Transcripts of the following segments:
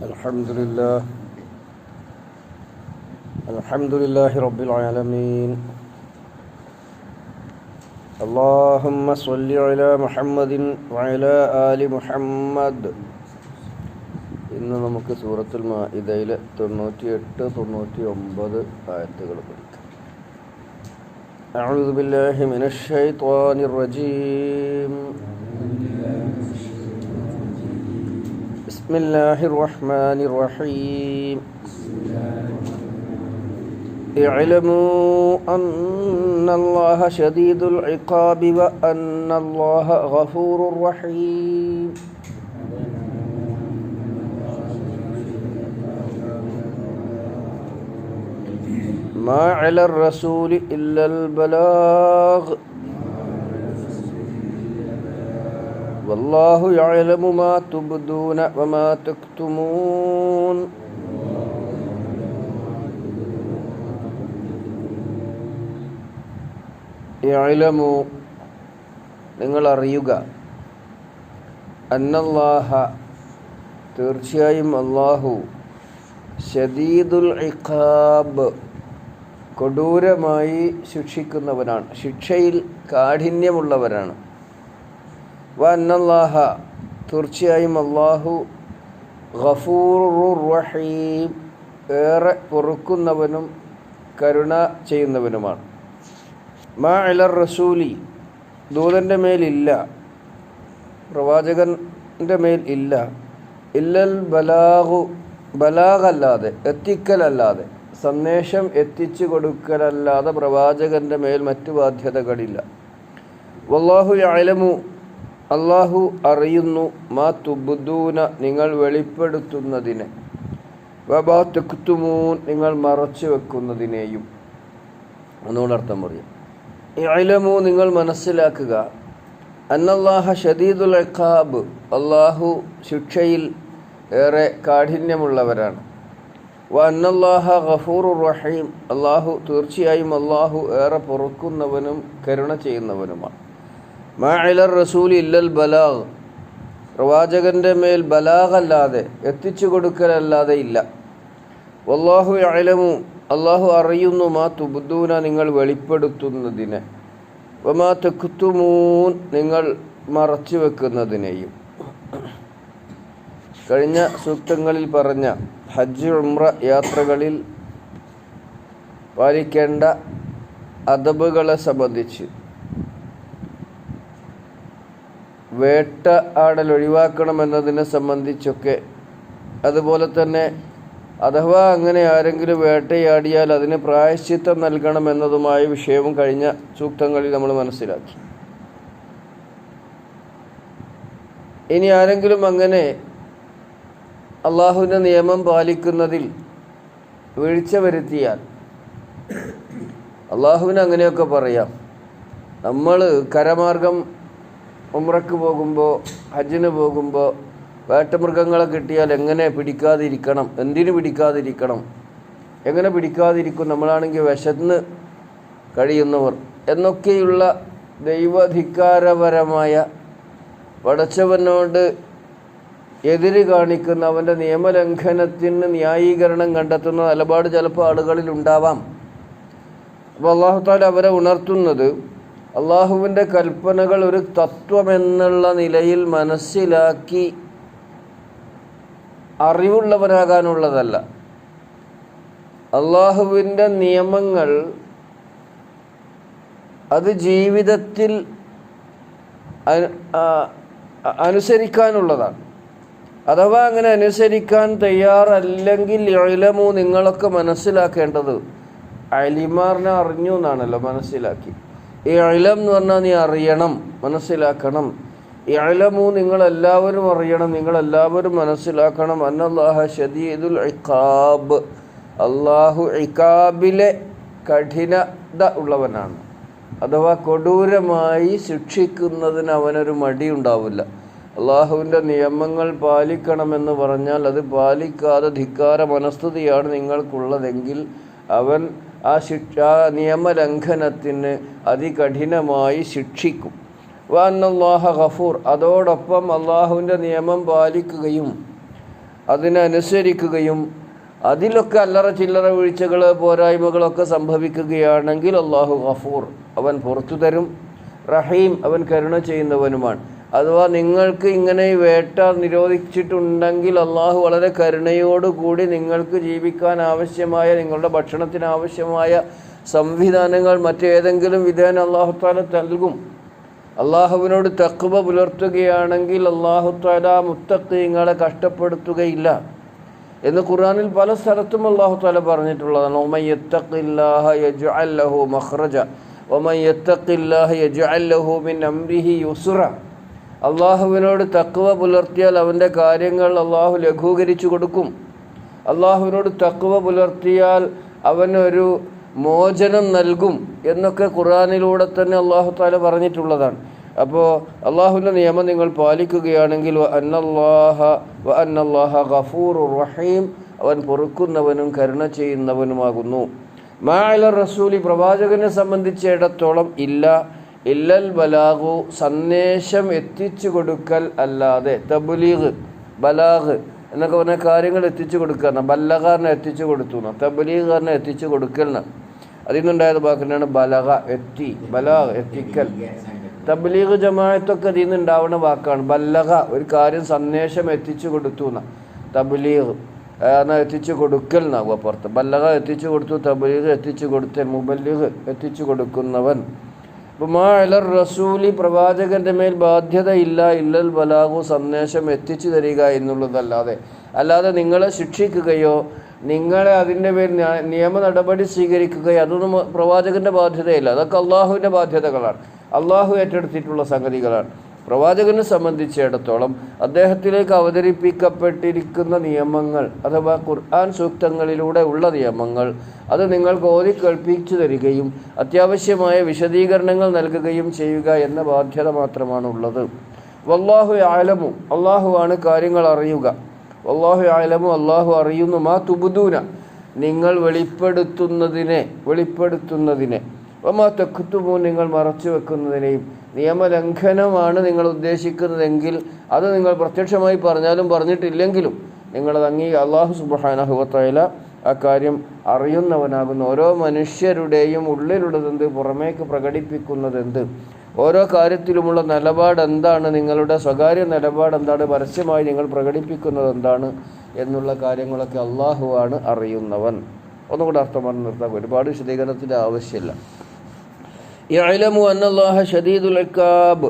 الحمد لله الحمد لله رب العالمين اللهم صل على محمد وعلى آل محمد ഇന്ന് നമുക്ക് സൂറത്തുൽ മാഇദയിലെ തൊണ്ണൂറ്റി എട്ട് തൊണ്ണൂറ്റി ഒമ്പത് ആയത്തുകൾ പഠിക്കാം أعوذ بالله من الشيطان الرجيم بسم الله الرحمن الرحيم. اعلموا أن الله شديد العقاب وأن الله غفور رحيم. ما على الرسول إلا البلاغ. والله يعلم ما تبدون وما تكتمون يعلموا നിങ്ങൾ അറിയുക അന്നല്ലാഹ തീർച്ചയായും അള്ളാഹു ഷദീദുൽ ഇഖാബ് കൊടൂരമായി ശിക്ഷിക്കുന്നവനാണ് ശിക്ഷയിൽ കാഠിന്യമുള്ളവരാണ് വ അന്നല്ലാഹ തീർച്ചയായും അള്ളാഹു ഗഫൂർ റഹീം ഏറെ പൊറുക്കുന്നവനും കരുണ ചെയ്യുന്നവനുമാണ്. മാ അലർ റസൂലി ദൂതന്റെ മേലില്ല പ്രവാചകന്റെ മേൽ ഇല്ല. ഇല്ലൽ ബലാഹു ബലാഗല്ലാതെ എത്തിക്കലല്ലാതെ സന്ദേശം എത്തിച്ചു കൊടുക്കലല്ലാതെ പ്രവാചകന്റെ മേൽ മറ്റു ബാധ്യതകളില്ല. വല്ലാഹു അലമു അള്ളാഹു അറിയുന്നു മാ തുബുദൂന നിങ്ങൾ വെളിപ്പെടുത്തുന്നതിനെ. വബാ തെക്കുത്തുമൂൻ നിങ്ങൾ മറച്ചു വെക്കുന്നതിനെയും. ഒന്നുകൂടെ അർത്ഥം പറയും. ഇലമു നിങ്ങൾ മനസ്സിലാക്കുക. അന്നല്ലാഹ ഷദീദുൽ അഖാബ് അള്ളാഹു ശിക്ഷയിൽ ഏറെ കാഠിന്യമുള്ളവരാണ്. വ അന്നല്ലാഹ ഖഫൂർ റഹീം അള്ളാഹു തീർച്ചയായും അള്ളാഹു ഏറെ പൊറുക്കുന്നവനും കരുണ ചെയ്യുന്നവനുമാണ്. മാ റസൂലി റസൂൽ ഇല്ലൽ ബലാഗ്. പ്രവാചകന്റെ മേൽ ബലാഗല്ലാതെ എത്തിച്ചു കൊടുക്കലല്ലാതെ ഇല്ല. വല്ലാഹു അലമു അള്ളാഹു അറിയുന്നു മാ തുബുദൂന നിങ്ങൾ വെളിപ്പെടുത്തുന്നതിനെ. വമാ തെക്കുത്തുമൂൻ നിങ്ങൾ മറച്ചു വെക്കുന്നതിനെയും. കഴിഞ്ഞ സൂക്തങ്ങളിൽ പറഞ്ഞ ഹജ്ജ് ഉംറ യാത്രകളിൽ പാലിക്കേണ്ട അദബുകളെ സംബന്ധിച്ച് വേട്ട ആടൽ ഒഴിവാക്കണമെന്നതിനെ സംബന്ധിച്ചൊക്കെ. അതുപോലെ തന്നെ അഥവാ അങ്ങനെ ആരെങ്കിലും വേട്ടയാടിയാൽ അതിന് പ്രായശ്ചിത്തം നൽകണമെന്നതുമായ വിഷയവും കഴിഞ്ഞ സൂക്തങ്ങളിൽ നമ്മൾ മനസ്സിലാക്കി. ഇനി ആരെങ്കിലും അങ്ങനെ അള്ളാഹുവിന്റെ നിയമം പാലിക്കുന്നതിൽ വീഴ്ച വരുത്തിയാൽ അള്ളാഹുവിന് അങ്ങനെയൊക്കെ പറയാം. നമ്മൾ കരമാർഗം ഉമ്രക്ക് പോകുമ്പോൾ ഹജ്ജിന് പോകുമ്പോൾ വേട്ടമൃഗങ്ങളെ കിട്ടിയാൽ എങ്ങനെ പിടിക്കാതിരിക്കണം? എന്തിനു പിടിക്കാതിരിക്കണം? എങ്ങനെ പിടിക്കാതിരിക്കും? നമ്മളാണെങ്കിൽ വിശന്ന് കഴിയുന്നവർ. എന്നൊക്കെയുള്ള ദൈവധികാരപരമായ പടച്ചവനോട് എതിര് കാണിക്കുന്ന അവന്റെ നിയമലംഘനത്തിന് ന്യായീകരണം കണ്ടെത്തുന്ന നിലപാട് ചിലപ്പോൾ ആളുകളിൽ ഉണ്ടാവാം. അപ്പോൾ അള്ളാഹുത്താൽ അവരെ ഉണർത്തുന്നത് അള്ളാഹുവിന്റെ കൽപ്പനകൾ ഒരു തത്വമെന്നുള്ള നിലയിൽ മനസ്സിലാക്കി അറിവുള്ളവരാകാനുള്ളതല്ല. അള്ളാഹുവിന്റെ നിയമങ്ങൾ അത് ജീവിതത്തിൽ അനുസരിക്കാനുള്ളതാണ്. അഥവാ അങ്ങനെ അനുസരിക്കാൻ തയ്യാറല്ലെങ്കിൽ ഇളമു നിങ്ങളൊക്കെ മനസ്സിലാക്കേണ്ടത്. അലിമാറിനെ അറിഞ്ഞു എന്നാണല്ലോ മനസ്സിലാക്കി. ഈ അഴിലം എന്ന് പറഞ്ഞാൽ നീ അറിയണം മനസ്സിലാക്കണം. ഇളമു നിങ്ങളെല്ലാവരും അറിയണം നിങ്ങളെല്ലാവരും മനസ്സിലാക്കണം. അന്നല്ലാഹ ഷദീദുൽ ഇഖാബ്. അള്ളാഹു ഇഖാബിലെ കഠിനത ഉള്ളവനാണ്. അഥവാ കൊടൂരമായി ശിക്ഷിക്കുന്നതിന് അവനൊരു മടിയുണ്ടാവില്ല അള്ളാഹുവിന്റെ നിയമങ്ങൾ പാലിക്കണമെന്ന് പറഞ്ഞാൽ അത് പാലിക്കാതെ ധിക്കാര മനസ്ഥിതിയാണ് നിങ്ങൾക്കുള്ളതെങ്കിൽ അവൻ ആ ശിക്ഷ നിയമലംഘനത്തിന് അതികഠിനമായി ശിക്ഷിക്കും. വന്നല്ലാഹ ഖഫൂർ അതോടൊപ്പം അള്ളാഹുവിന്റെ നിയമം പാലിക്കുകയും അതിനനുസരിക്കുകയും അതിലൊക്കെ അല്ലറ ചില്ലറ വീഴ്ചകൾ പോരായ്മകളൊക്കെ സംഭവിക്കുകയാണെങ്കിൽ അള്ളാഹു ഖഫൂർ അവൻ പുറത്തു തരും. റഹീം അവൻ കരുണ ചെയ്യുന്നവനുമാണ്. അഥവാ നിങ്ങൾക്ക് ഇങ്ങനെ വേട്ട നിരോധിച്ചിട്ടുണ്ടെങ്കിൽ അള്ളാഹു വളരെ കരുണയോടുകൂടി നിങ്ങൾക്ക് ജീവിക്കാൻ ആവശ്യമായ നിങ്ങളുടെ ഭക്ഷണത്തിന് ആവശ്യമായ സംവിധാനങ്ങൾ മറ്റേതെങ്കിലും വിധേന അള്ളാഹു താല നൽകും. അള്ളാഹുവിനോട് തക്കുവ പുലർത്തുകയാണെങ്കിൽ അള്ളാഹു താല മുത്തക്കീങ്ങളെ കഷ്ടപ്പെടുത്തുകയില്ല എന്ന് ഖുറാനിൽ പല സ്ഥലത്തും അള്ളാഹു താല പറഞ്ഞിട്ടുള്ളതാണ്. ഒമയ്യത്തഖില്ലാഹ യജു അല്ലഹു മഖ്റജ ഒമയ്യത്തഖില്ലാഹ യജു അല്ലഹു മിൻ അംരിഹി യുസ്റ അള്ളാഹുവിനോട് തക്കുവ പുലർത്തിയാൽ അവന്റെ കാര്യങ്ങൾ അള്ളാഹു ലഘൂകരിച്ചു കൊടുക്കും. അള്ളാഹുവിനോട് തക്കുവ പുലർത്തിയാൽ അവനൊരു മോചനം നൽകും എന്നൊക്കെ ഖുറാനിലൂടെ തന്നെ അള്ളാഹു താല പറഞ്ഞിട്ടുള്ളതാണ്. അപ്പോൾ അള്ളാഹുവിന്റെ നിയമം നിങ്ങൾ പാലിക്കുകയാണെങ്കിൽ വ അന്നല്ലാഹ ഗഫൂർ റഹീം അവൻ പൊറുക്കുന്നവനും കരുണ ചെയ്യുന്നവനുമാകുന്നു. മാഅല റസൂലി പ്രവാചകനെ സംബന്ധിച്ചിടത്തോളം ഇല്ല. ഇല്ലൽ ബലാഗു സന്ദേശം എത്തിച്ചു കൊടുക്കൽ അല്ലാതെ തബ്ലീഗ് ബലാഗ് എന്നൊക്കെ പറഞ്ഞ കാര്യങ്ങൾ എത്തിച്ചു കൊടുക്കുക ബല്ലകാരനെ എത്തിച്ചു കൊടുത്തു എന്ന തബ്ലീഗാരനെ എത്തിച്ചു കൊടുക്കലിന് അതിൽ നിന്നുണ്ടായത് വാക്കിനാണ് ബലഹ എത്തി ബലാഗ് എത്തിക്കൽ. തബ്ലീഗ് ജമാഅത്തൊക്കെ അതിൽ നിന്നുണ്ടാവുന്ന വാക്കാണ് ബല്ലക ഒരു കാര്യം സന്ദേശം എത്തിച്ചു കൊടുത്തു എന്ന തബ്ലീഗ് എന്നാൽ എത്തിച്ചു കൊടുക്കൽ എന്നാകുക പുറത്ത് ബല്ലക എത്തിച്ചു കൊടുത്തു തബ്ലീഗ് എത്തിച്ചു കൊടുത്തൽ മുബല്ലിഗ് എത്തിച്ചു കൊടുക്കുന്നവൻ. മാ അലർ റസൂലി പ്രവാചകന്റെ മേൽ ബാധ്യതയില്ല ഇല്ലൽ ബലാഗു സന്ദേശം എത്തിച്ചു തരിക എന്നുള്ളതല്ലാതെ. അല്ലാതെ നിങ്ങളെ ശിക്ഷിക്കുകയോ നിങ്ങളെ അതിന്റെ പേരിൽ നിയമ നടപടി സ്വീകരിക്കുകയോ അതൊന്നും പ്രവാചകന്റെ ബാധ്യതയില്ല. അതൊക്കെ അള്ളാഹുവിന്റെ ബാധ്യതകളാണ്. അള്ളാഹു ഏറ്റെടുത്തിട്ടുള്ള സംഗതികളാണ്. പ്രവാചകനെ സംബന്ധിച്ചിടത്തോളം അദ്ദേഹത്തിലേക്ക് അവതരിപ്പിക്കപ്പെട്ടിരിക്കുന്ന നിയമങ്ങൾ അഥവാ ഖുർആൻ സൂക്തങ്ങളിലൂടെ ഉള്ള നിയമങ്ങൾ അത് നിങ്ങൾക്ക് ഓതി കേൾപ്പിച്ചു തരികയും അത്യാവശ്യമായ വിശദീകരണങ്ങൾ നൽകുകയും ചെയ്യുക എന്ന ബാധ്യത മാത്രമാണ് ഉള്ളത് വല്ലാഹു ആലമു അള്ളാഹുവാണ് കാര്യങ്ങൾ അറിയുക. വല്ലാഹു ആലമു അള്ളാഹു അറിയുന്നു. മാ തുബുദൂന നിങ്ങൾ വെളിപ്പെടുത്തുന്നതിനെ വെളിപ്പെടുത്തുന്നതിനെ. വമാ തെക്കുത്തുമോ നിങ്ങൾ മറച്ചു വെക്കുന്നതിനെയും നിയമലംഘനമാണ് നിങ്ങൾ ഉദ്ദേശിക്കുന്നതെങ്കിൽ അത് നിങ്ങൾ പ്രത്യക്ഷമായി പറഞ്ഞാലും പറഞ്ഞിട്ടില്ലെങ്കിലും നിങ്ങളത് അംഗീ അള്ളാഹു സുബാനഹുവത്തല ആ കാര്യം അറിയുന്നവനാകുന്നു. ഓരോ മനുഷ്യരുടെയും ഉള്ളിലുള്ളതെന്ത് പുറമേക്ക് പ്രകടിപ്പിക്കുന്നതെന്ത്? ഓരോ കാര്യത്തിലുമുള്ള നിലപാട് എന്താണ് നിങ്ങളുടെ സ്വകാര്യ നിലപാട് എന്താണ് പരസ്യമായി നിങ്ങൾ പ്രകടിപ്പിക്കുന്നത് എന്താണ് എന്നുള്ള കാര്യങ്ങളൊക്കെ അള്ളാഹുവാണ് അറിയുന്നവൻ. ഒന്നുകൂടെ അർത്ഥം പറഞ്ഞു നിർത്താം. ഒരുപാട് വിശദീകരണത്തിന്റെ ആവശ്യമില്ല. യഅലമു അന്നല്ലാഹ ഷദീദുൽ അക്കാബ്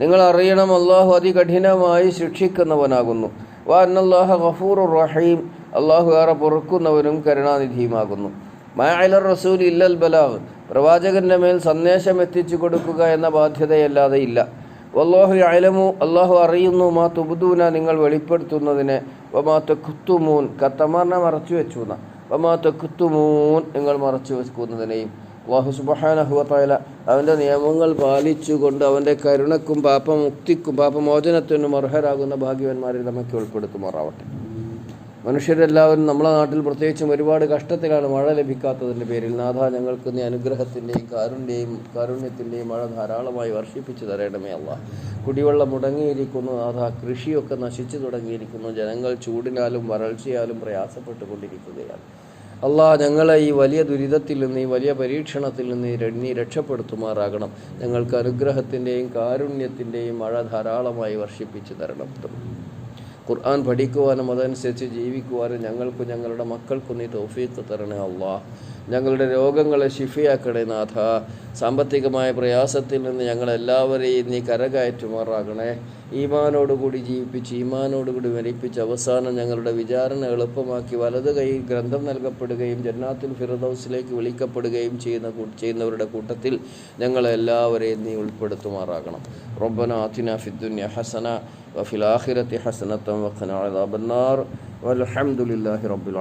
നിങ്ങൾ അറിയണം അള്ളാഹു അതികഠിനമായി ശിക്ഷിക്കുന്നവനാകുന്നു. വാ അന്നല്ലാഹ ഗഫൂർ റഹീം. അള്ളാഹു ഏറെ പൊറുക്കുന്നവനും കരുണാനിധിയുമാകുന്നു. മാഅലർ റസൂൽ ഇല്ലൽ ബലാഗ്. പ്രവാചകന്റെ മേൽ സന്ദേശം എത്തിച്ചു കൊടുക്കുക എന്ന ബാധ്യതയല്ലാതെ ഇല്ല. വല്ലാഹു അലമു അള്ളാഹു അറിയുന്നു മാ തുബുദൂന നിങ്ങൾ വെളിപ്പെടുത്തുന്നതിനെ. വമാ തെക്കുത്തുമൂൻ കത്തമാറിനെ മറച്ചു വെച്ചു എന്ന. വമാ തെക്കുത്തുമൂൻ നിങ്ങൾ മറച്ചു വെക്കുന്നതിനെയും അള്ളാഹു സുബഹാനഹുവത്തായ അവന്റെ നിയമങ്ങൾ പാലിച്ചുകൊണ്ട് അവന്റെ കരുണക്കും പാപമുക്തിക്കും പാപമോചനത്തിനും അർഹരാകുന്ന ഭാഗ്യവന്മാരെ നമുക്ക് ഉൾപ്പെടുത്തുമാറാവട്ടെ. മനുഷ്യരെല്ലാവരും നമ്മളെ നാട്ടിൽ പ്രത്യേകിച്ചും ഒരുപാട് കഷ്ടത്തിലാണ് മഴ ലഭിക്കാത്തതിന്റെ പേരിൽ നാഥ ഞങ്ങൾക്ക് നീ അനുഗ്രഹത്തിന്റെയും കാരുണ്യയും കാരുണ്യത്തിന്റെയും മഴ ധാരാളമായി വർഷിപ്പിച്ചു തരണമേ അല്ല കുടിവെള്ളം മുടങ്ങിയിരിക്കുന്നു നാഥ കൃഷിയൊക്കെ നശിച്ചു തുടങ്ങിയിരിക്കുന്നു ജനങ്ങൾ ചൂടിനാലും വരൾച്ചയാലും പ്രയാസപ്പെട്ടുകൊണ്ടിരിക്കുകയാണ്. അള്ളാ ഞങ്ങളെ ഈ വലിയ ദുരിതത്തിൽ നിന്ന് ഈ വലിയ പരീക്ഷണത്തിൽ നിന്ന് നീ- രക്ഷപ്പെടുത്തുമാറാകണം. ഞങ്ങൾക്ക് അനുഗ്രഹത്തിന്റെയും കാരുണ്യത്തിന്റെയും മഴ ധാരാളമായി വർഷിപ്പിച്ചു തരണം. ഖുർആൻ പഠിക്കുവാനും അതനുസരിച്ച് ജീവിക്കുവാനും ഞങ്ങൾക്കും ഞങ്ങളുടെ മക്കൾക്കും നീ തൗഫീഖ് തരണേ അള്ളാ. ഞങ്ങളുടെ രോഗങ്ങളെ ശിഫിയാക്കണേ നാഥ. സാമ്പത്തികമായ പ്രയാസത്തിൽ നിന്ന് ഞങ്ങളെല്ലാവരെയും നീ കരകയറ്റുമാറാകണേ. ഈമാനോടുകൂടി ജീവിപ്പിച്ച് ഈമാനോടുകൂടി മരിപ്പിച്ച് അവസാനം ഞങ്ങളുടെ വിചാരണ എളുപ്പമാക്കി വലത് കൈ ഗ്രന്ഥം നൽകപ്പെടുകയും ജന്നാത്തിൽ ഫിറദൌസിലേക്ക് വിളിക്കപ്പെടുകയും ചെയ്യുന്ന ചെയ്യുന്നവരുടെ കൂട്ടത്തിൽ ഞങ്ങളെല്ലാവരെയും നീ ഉൾപ്പെടുത്തുമാറാകണം. റബ്ബന അതിന ഫിദ്ദുന്യ ഹസന വഫിൽ ആഖിറത്തി ഹസനത്തം വഖന അദാബന്നാർ. വൽഹംദുലില്ലാഹി റബ്ബിൽ